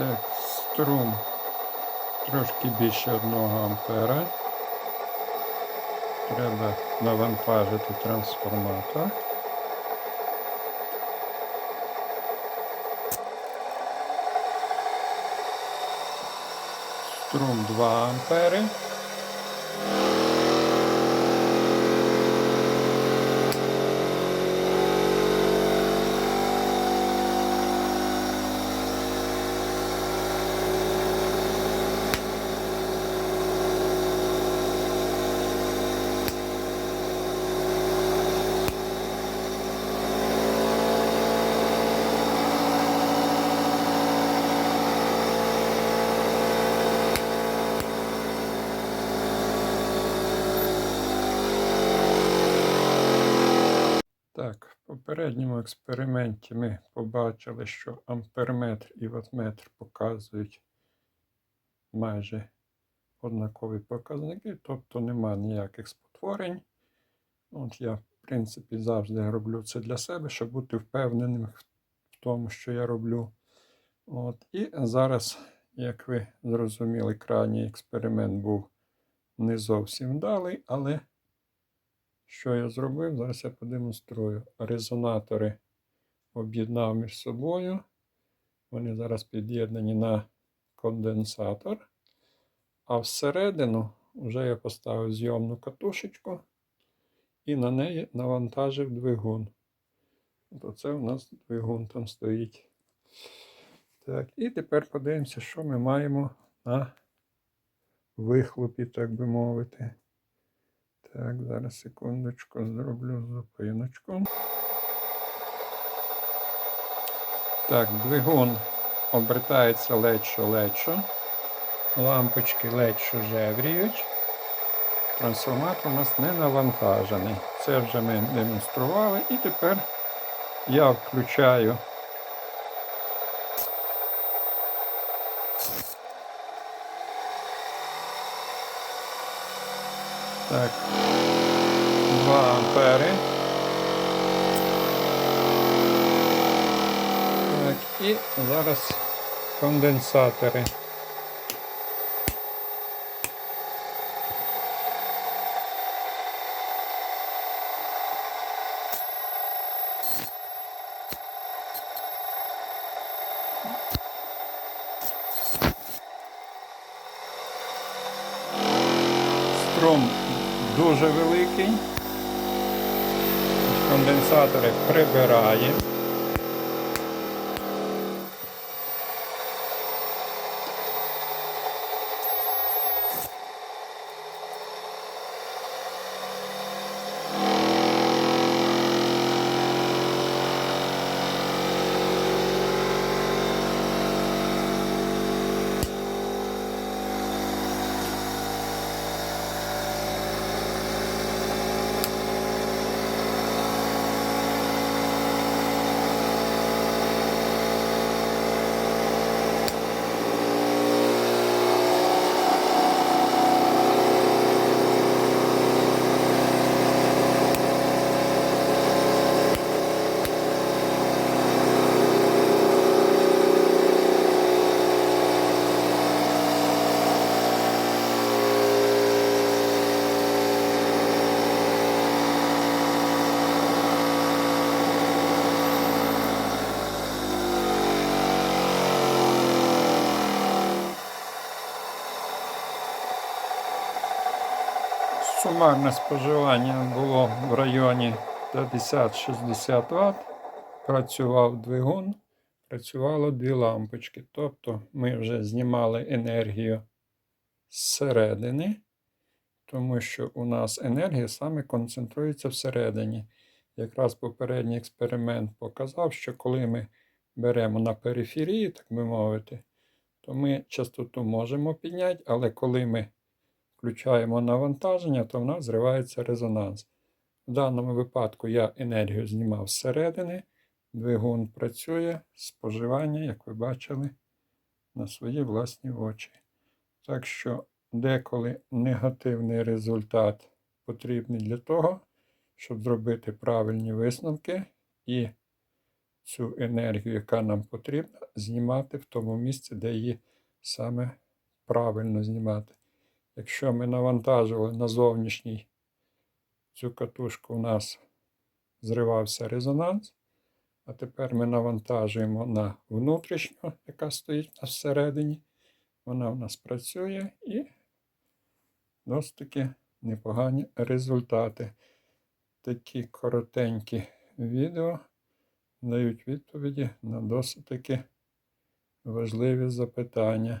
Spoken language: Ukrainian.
Так, струм трошки більше 1 ампера. Треба навантажити трансформатор. Струм 2 ампери. Так, в попередньому експерименті ми побачили, що амперметр і ваттметр показують майже однакові показники, тобто нема ніяких спотворень. От я, в принципі, завжди роблю це для себе, щоб бути впевненим в тому, що я роблю. От. І зараз, як ви зрозуміли, крайній експеримент був не зовсім вдалий, але що я зробив? Зараз я продемонструю. Резонатори об'єднав між собою. Вони зараз під'єднані на конденсатор. А всередину вже я поставив зйомну катушечку і на неї навантажив двигун. То це у нас двигун там стоїть. Так, і тепер подивимося, що ми маємо на вихлопі, так би мовити. Так, зараз секундочку зроблю зупиночку. Так, двигун обертається ледшо-ледшо. Лампочки ледшо жевріють. Трансформатор у нас не навантажений. Це вже ми демонстрували. І тепер я включаю Так. 2 ампери. Так, і зараз конденсатори. Струм дуже великий. Конденсатори прибирає. Сумарне споживання було в районі 50-60 Вт. Працював двигун, працювало дві лампочки. Тобто ми вже знімали енергію зсередини, тому що у нас енергія саме концентрується всередині. Якраз попередній експеримент показав, що коли ми беремо на периферії, так би мовити, то ми частоту можемо підняти, але коли ми включаємо навантаження, то в нас зривається резонанс. В даному випадку я енергію знімав зсередини, двигун працює, споживання, як ви бачили, на свої власні очі. Так що деколи негативний результат потрібний для того, щоб зробити правильні висновки і цю енергію, яка нам потрібна, знімати в тому місці, де її саме правильно знімати. Якщо ми навантажували на зовнішній цю катушку, у нас зривався резонанс, а тепер ми навантажуємо на внутрішню, яка стоїть у нас всередині. Вона в нас працює і досить таки непогані результати. Такі коротенькі відео дають відповіді на досить таки важливі запитання.